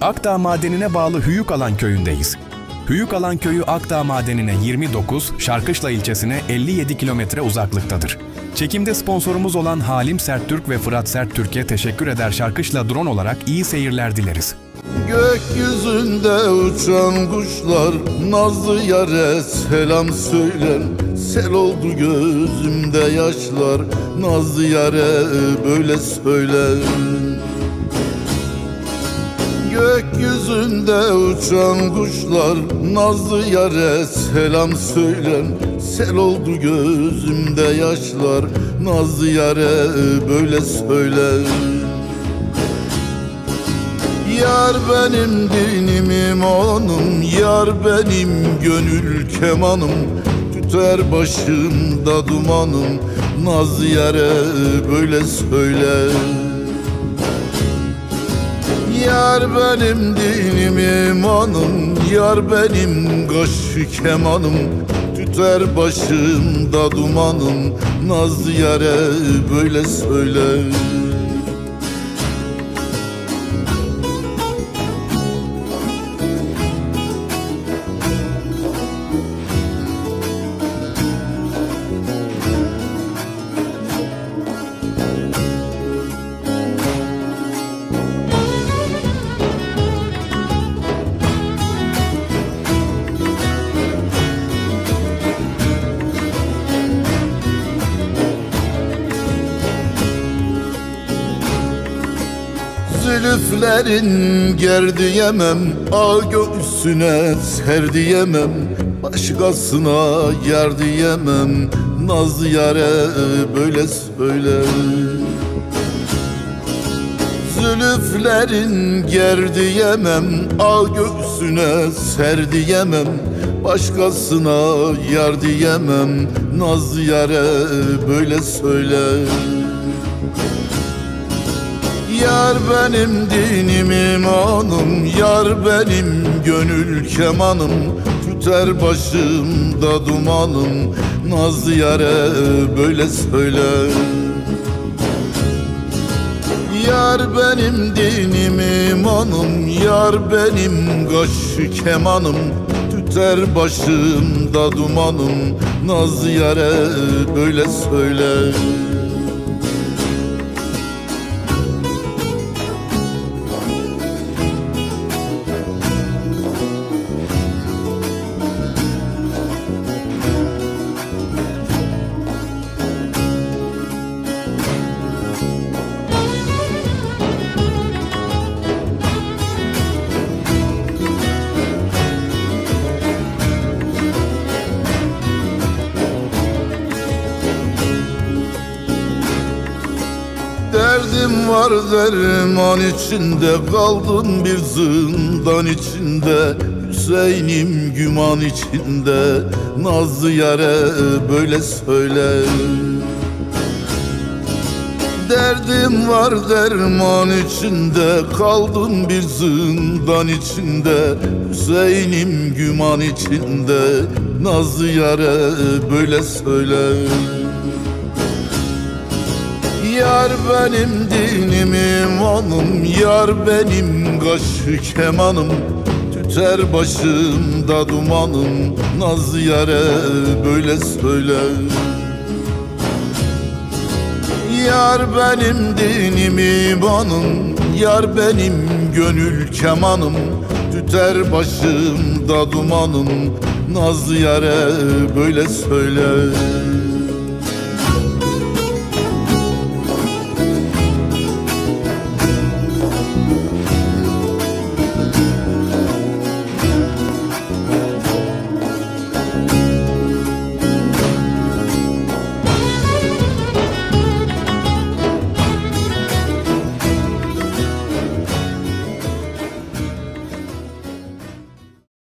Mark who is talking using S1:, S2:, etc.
S1: Akdağ Madeni'ne bağlı Hüyükalan köyündeyiz. Hüyükalan köyü Akdağ Madeni'ne 29, Şarkışla ilçesine 57 kilometre uzaklıktadır. Çekimde sponsorumuz olan Halim Serttürk ve Fırat Serttürk'e teşekkür eder Şarkışla drone olarak iyi seyirler dileriz.
S2: Gökyüzünde uçan kuşlar Nazlı yare selam söyler Sel oldu gözümde yaşlar Nazlı yare böyle söyler Gökyüzünde uçan kuşlar Nazlı yare selam söyler. Sel oldu gözümde yaşlar Nazlı yare böyle söyler. Yar benim dinim imanım Yar benim gönül kemanım. Tüter başımda dumanım Naz yare böyle söyle Yar benim dinim imanım Yar benim kaşı kemanım Tüter başımda dumanım. Naz yare böyle söyle Zülüflerin ger diyemem A göğsüne ser diyemem Başkasına yar diyemem Naz yare böyle. Söyle Zülüflerin ger diyemem A göğsüne ser diyemem Başkasına yar diyemem Naz yare böyle söyle Yar benim dinim imanım Yar benim gönül kemanım. Tüter başımda dumanım Naz yare böyle söyle. Yar benim dinim imanım Yar benim kaşı kemanım. Tüter başımda dumanım Naz yare böyle söyle Derdim var derman içinde Kaldım bir zindan içinde. Hüseyin'im güman içinde Nazlı yare böyle söyle. Derdim var derman içinde Kaldım bir zindan içinde. Hüseyin'im güman içinde Nazlı yare böyle söyle Yar benim dinim imanım Yar benim. Kaşı kemanım Tüter başımda dumanım. Naz yare böyle söyle. Yar benim dinim imanım Yar benim. Gönül kemanım Tüter başımda dumanım. Naz yare böyle söyle